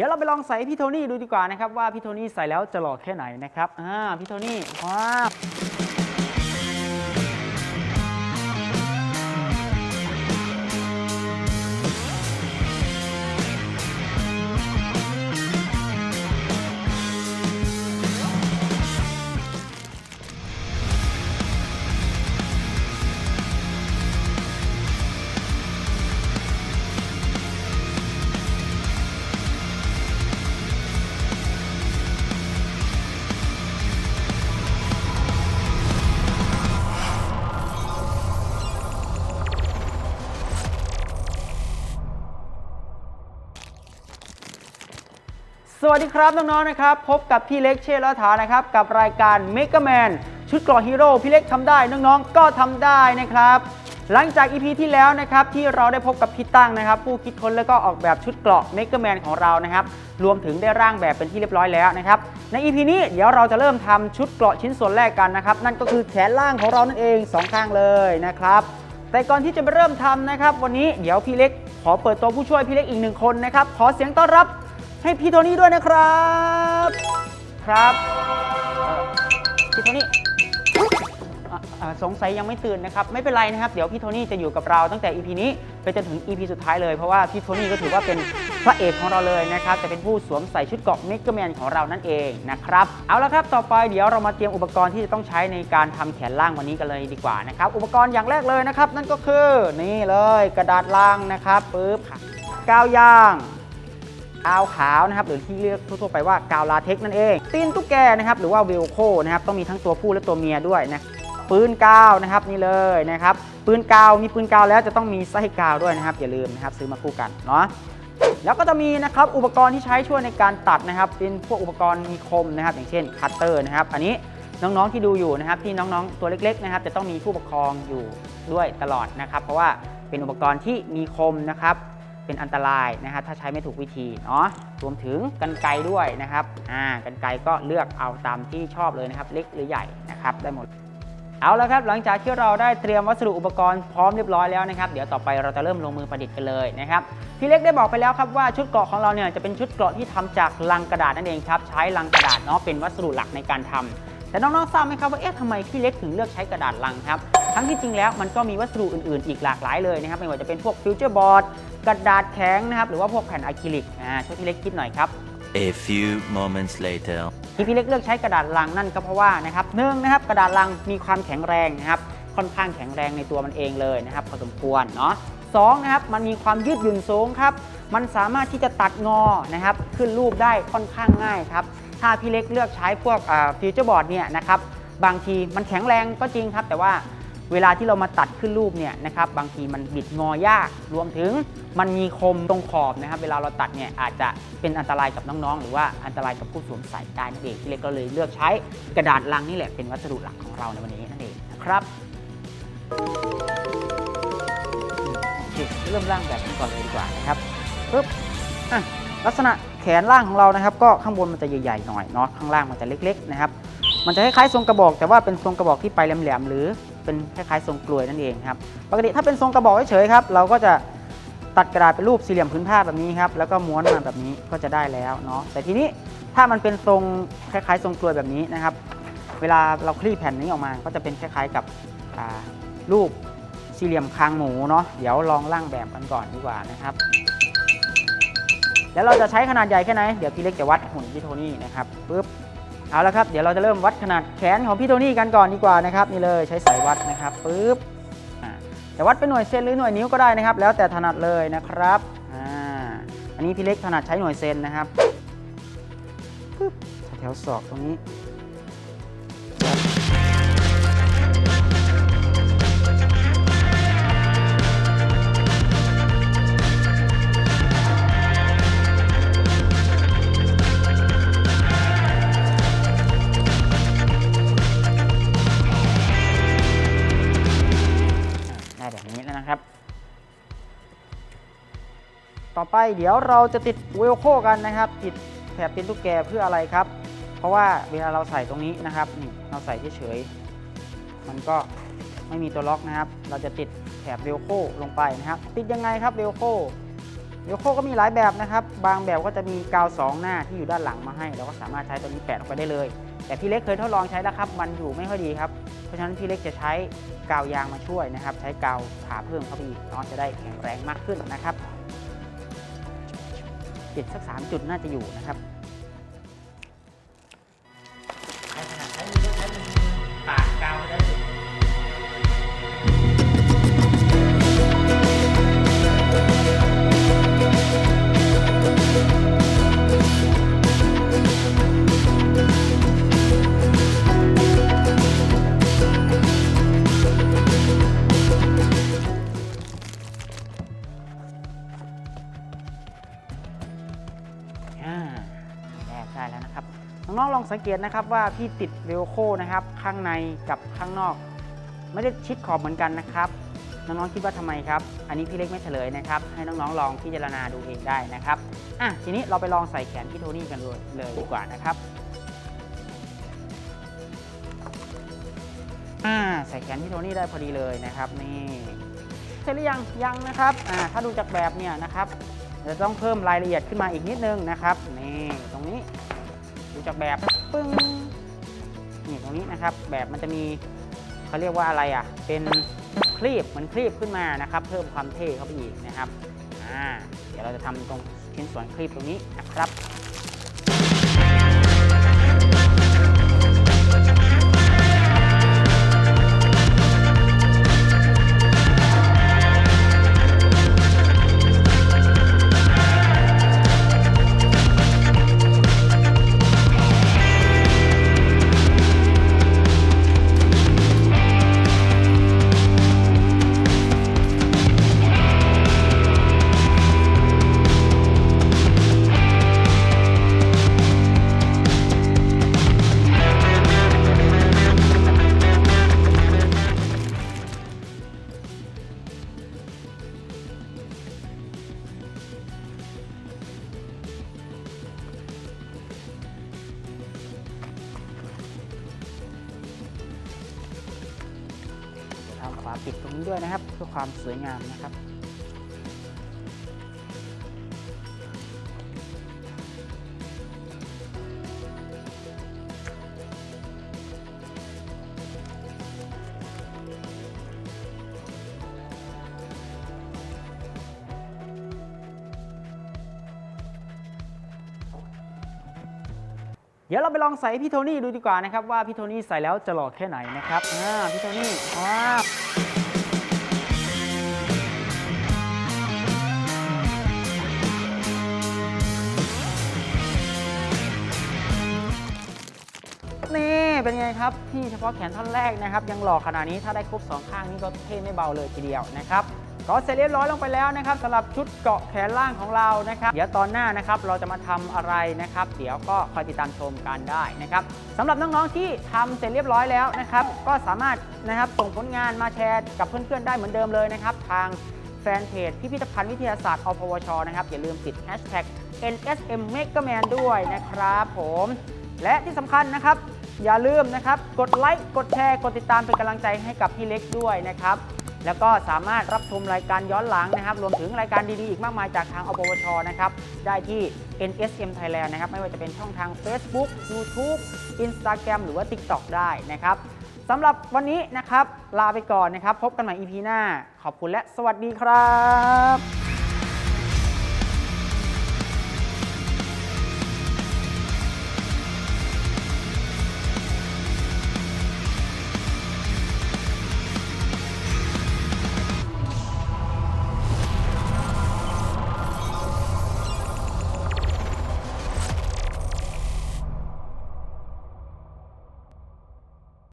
ดี๋ยวเราไปลองใส่พี่โทนี่ดูดีกว่านะครับว่าพี่โทนี่ใส่แล้วจะหล่อแค่ไหนนะครับอ่าพี่โทนี่ว้าว สวัสดีครับน้องๆนะครับ พบกับพี่เล็กเชษฐ์ละถานะครับ กับรายการ m e g a Man ชุดเกราะฮีโร่พี่เล็กทำได้น้องๆ ก็ทำได้นะครับ หลังจาก EP ที่แล้วนะครับ ที่เราได้พบกับพี่ตั้งนะครับ ผู้คิดค้นและก็ออกแบบชุดเกราะ m e g a Man ของเรานะครับ รวมถึงได้ร่างแบบเป็นที่เรียบร้อยแล้วนะครับ ใน EP นี้เดี๋ยวเราจะเริ่มทำชุดเกราะชิ้นส่วนแรกกันนะครับ นั่นก็คือแขนล่างของเรานั่นเองสองข้างเลยนะครับแต่ก่อนที่จะไปเริ่มทำนะครับ วันนี้เดี๋ยวพี่เล็กขอเปิดตัวผู้ช่วยพี่เล็กอีกหนึ่งคนนะครับขอเสียงต้อนรับ ให้พี่โทนี่ด้วยนะครับ ครับพี่โทนี่สงสัยยังไม่ตื่นนะครับ ไม่เป็นไรนะครับ เดี๋ยวพี่โทนี่จะอยู่กับเราตั้งแต่ EP นี้ไปจนถึง EP สุดท้ายเลยเพราะว่าพี่โทนี่ก็ถือว่าเป็นพระเอกของเราเลยนะครับจะเป็นผู้สวมใส่ชุดเกาะเมกะแมนของเรานั่นเองนะครับเอาละครับต่อไปเดี๋ยวเรามาเตรียมอุปกรณ์ที่จะต้องใช้ในการทำแขนล่างวันนี้กันเลยดีกว่านะครับอุปกรณ์อย่างแรกเลยนะครับ นั่นก็คือนี่เลยกระดาษล่างนะครับปึ๊บกาวยาง กาวขาวนะครับหรือที่เรียกทั่วๆไปว่ากาวลาเท็กนั่นเอง ตีนตุ๊กแกนะครับหรือว่าเวลโคนะครับต้องมีทั้งตัวผู้และตัวเมียด้วยนะปืนกาวนะครับนี่เลยนะครับปืนกาวมีปืนกาวแล้วจะต้องมีไส้กาวด้วยนะครับอย่าลืมนะครับซื้อมาคู่กันเนาะแล้วก็จะมีนะครับอุปกรณ์ที่ใช้ช่วยในการตัดนะครับ เป็นพวกอุปกรณ์มีคมนะครับ อย่างเช่นคัตเตอร์นะครับ อันนี้น้องๆที่ดูอยู่นะครับที่น้องๆตัวเล็กๆนะครับจะต้องมีผู้ปกครองอยู่ด้วยตลอดนะครับ เพราะว่าเป็นอุปกรณ์ที่มีคมนะครับ เป็นอันตรายนะครับถ้าใช้ไม่ถูกวิธีเนาะรวมถึงกันไกด้วยนะครับอ่ากันไกก็เลือกเอาตามที่ชอบเลยนะครับ เล็กหรือใหญ่นะครับได้หมดเอาละครับหลังจากที่เราได้เตรียมวัสดุอุปกรณ์พร้อมเรียบร้อยแล้วนะครับเดี๋ยวต่อไปเราจะเริ่มลงมือประดิษฐ์กันเลยนะครับพี่เล็กได้บอกไปแล้วครับว่าชุดเกราะของเราเนี่ยจะเป็นชุดเกราะที่ทำจากลังกระดาษนั่นเองครับใช้ลังกระดาษเนาะเป็นวัสดุหลักในการทำแต่น้องๆทราบไหมครับว่าเอ๊ะทำไมพี่เล็กถึงเลือกใช้กระดาษลังครับ ทั้งที่จริงแล้วมันก็มีวัสดุอื่นๆ อีกหลากหลายเลยนะครับไม่ว่าจะเป็นพวกฟิวเจอร์บอร์ดกระดาษแข็งนะครับหรือว่าพวกแผ่นอะคริลิกอ่าช่วยพี่เล็กคิดหน่อยครับ A few moments later. ที่พี่เล็กเลือกใช้กระดาษลังนั่นก็เพราะว่านะครับหนึ่งนะครับกระดาษลังมีความแข็งแรงนะครับค่อนข้างแข็งแรงในตัวมันเองเลยนะครับพอสมควรเนาะสองนะครับมันมีความยืดหยุ่นสูงครับมันสามารถที่จะตัดงอนะครับขึ้นรูปได้ค่อนข้างง่ายครับถ้าพี่เล็กเลือกใช้พวกฟิวเจอร์บอร์ดเนี่ยนะครับบางทีมันแข็งแรงก็จริงครับ แต่ว่า เวลาที่เรามาตัดขึ้นรูปเนี่ยนะครับบางทีมันบิดงอยาก รวมถึงมันมีคมตรงขอบนะครับ เวลาเราตัดเนี่ยอาจจะเป็นอันตรายกับน้องๆ หรือว่าอันตรายกับผู้สวมใส่ได้นั่นเองพี่เล็กก็เลยเลือกใช้กระดาษลังนี่แหละเป็นวัสดุหลักของเราในวันนี้นั่นเองนะครับโอเคเริ่มร่างแบบกันก่อนเลยดีกว่านะครับปึ๊บอะลักษณะแขนล่างของเรานะครับ ก็ข้างบนมันจะใหญ่ๆหน่อยเนาะข้างล่างมันจะเล็ก ๆ นะครับ มันจะคล้ายๆทรงกระบอก แต่ว่าเป็นทรงกระบอกที่ไปแหลมๆหรือ เป็นคล้ายๆทรงกลวยนั่นเองครับปกติถ้าเป็นทรงกระบอกเฉยๆครับเราก็จะตัดกระดาษเป็นรูปสี่เหลี่ยมพื้นผ้าแบบนี้ครับแล้วก็ม้วนมาแบบนี้ก็จะได้แล้วเนาะแต่ทีนี้ถ้ามันเป็นทรงคล้ายๆ ทรงกลวยแบบนี้นะครับ เวลาเราคลี่แผ่นนี้ออกมา ก็จะเป็นคล้ายๆกับรูปสี่เหลี่ยมคางหมูเนาะเดี๋ยวลองร่างแบบกันก่อนดีกว่านะครับ แล้วเราจะใช้ขนาดใหญ่แค่ไหนเดี๋ยวพี่เล็กจะวัดหุ่นพี่โทนี่นะครับปึ๊บ เอาละครับเดี๋ยวเราจะเริ่มวัดขนาดแขนของพี่โทนี่กันก่อนดีกว่านะครับนี่เลยใช้สายวัดนะครับปึ๊บอ่าจะวัดเป็นหน่วยเซนหรือหน่วยนิ้วก็ได้นะครับ แล้วแต่ถนัดเลยนะครับอ,อันนี้พี่เล็กถนัดใช้หน่วยเซนนะครับปึ๊บแถวศอกตรงนี้ ต่อไปเดี๋ยวเราจะติดเวลโคกันนะครับ ติดแถบตีนตุ๊กแกเพื่ออะไรครับ เพราะว่าเวลาเราใส่ตรงนี้นะครับนี่เราใส่เฉยๆมันก็ไม่มีตัวล็อกนะครับ เราจะติดแถบเวลโคลงไปนะครับ ติดยังไงครับเวลโคเดี๋ยวโคก็มีหลายแบบนะครับ บางแบบก็จะมีกาวสองหน้าที่อยู่ด้านหลังมาให้ เราก็สามารถใช้ตัวนี้แปะลงไปได้เลย แต่พี่เล็กเคยทดลองใช้แล้วครับ มันอยู่ไม่ค่อยดีครับ เพราะฉะนั้นพี่เล็กจะใช้กาวยางมาช่วยนะครับ ใช้กาวทาเพิ่มเข้าไปอีกเนาะจะได้แข็งแรงมากขึ้นนะครับ ปิดสักสามจุดน่าจะอยู่นะครับ สังเกตนะครับว่าพี่ติดเวลโคนะครับ ข้างในกับข้างนอก ไม่ได้ชิดขอบเหมือนกันนะครับ น้องๆคิดว่าทำไมครับ อันนี้พี่เล็กไม่เฉลยนะครับ ให้น้องๆลองพิจารณาดูเองได้นะครับอะทีนี้เราไปลองใส่แขนพี่โทนี่กันเลยเลยดีกว่านะครับอ่าใส่แขนพี่โทนี่ได้พอดีเลยนะครับนี่เสร็จหรือยังยังนะครับอ่าถ้าดูจากแบบเนี่ยนะครับจะต้องเพิ่มรายละเอียดขึ้นมาอีกนิดนึงนะครับนี่ตรงนีู้จากแบบปึ้งนี่ตรงนี้นะครับ แบบมันจะมีเขาเรียกว่าอะไรอะ เป็นคลีบเหมือนคลีบขึ้นมานะครับ เพิ่มความเท่เข้าไปอีกนะครับอ่าเดี๋ยวเราจะทำตรงชิ้นส่วนคลีบตรงนี้นะครับาปิดตรงนี้ด้วยนะครับ เพื่อความสวยงามนะครับ เดี๋ยวเราไปลองใส่พี่โทนี่ดูดีกว่านะครับว่าพี่โทนี่ใส่แล้วจะหล่อแค่ไหนนะครับอ่าพี่โทนี่ว้าว นไงครับที่เฉพาะแขนท่อนแรกนะครับ ยังหล่อขนาดนี้ถ้าได้ครบสองข้างนี่ก็เท่ไม่เบาเลยทีเดียวนะครับก็เสร็จเรียบร้อยลงไปแล้วนะครับสำหรับชุดเกาะแขนล่างของเรานะครับเดี๋ยวตอนหน้านะครับเราจะมาทำอะไรนะครับ เดี๋ยวก็คอยติดตามชมกันได้นะครับสำหรับน้องๆที่ทำเสร็จเรียบร้อยแล้วนะครับ ก็สามารถนะครับส่งผลงานมาแชร์กับเพื่อนๆได้เหมือนเดิมเลยนะครับ ทางแฟนเพจพิพิธภัณฑ์วิทยาศาสตร์อพวชนะครับอย่าลืมติด hashtag NSM m e g a m a n ด้วยนะครับผม และที่สำคัญนะครับ อย่าลืมนะครับ กดไลค์ กดแชร์ กดติดตามเป็นกำลังใจให้กับพี่เล็กด้วยนะครับ แล้วก็สามารถรับชมรายการย้อนหลังนะครับ รวมถึงรายการดีๆ อีกมากมายจากทางอปวชนะครับ ได้ที่ NSM Thailand นะครับ ไม่ว่าจะเป็นช่องทาง Facebook YouTube Instagram หรือว่า TikTok ได้นะครับสำหรับวันนี้นะครับ ลาไปก่อนนะครับ พบกันใหม่ EP หน้า ขอบคุณและสวัสดีครับ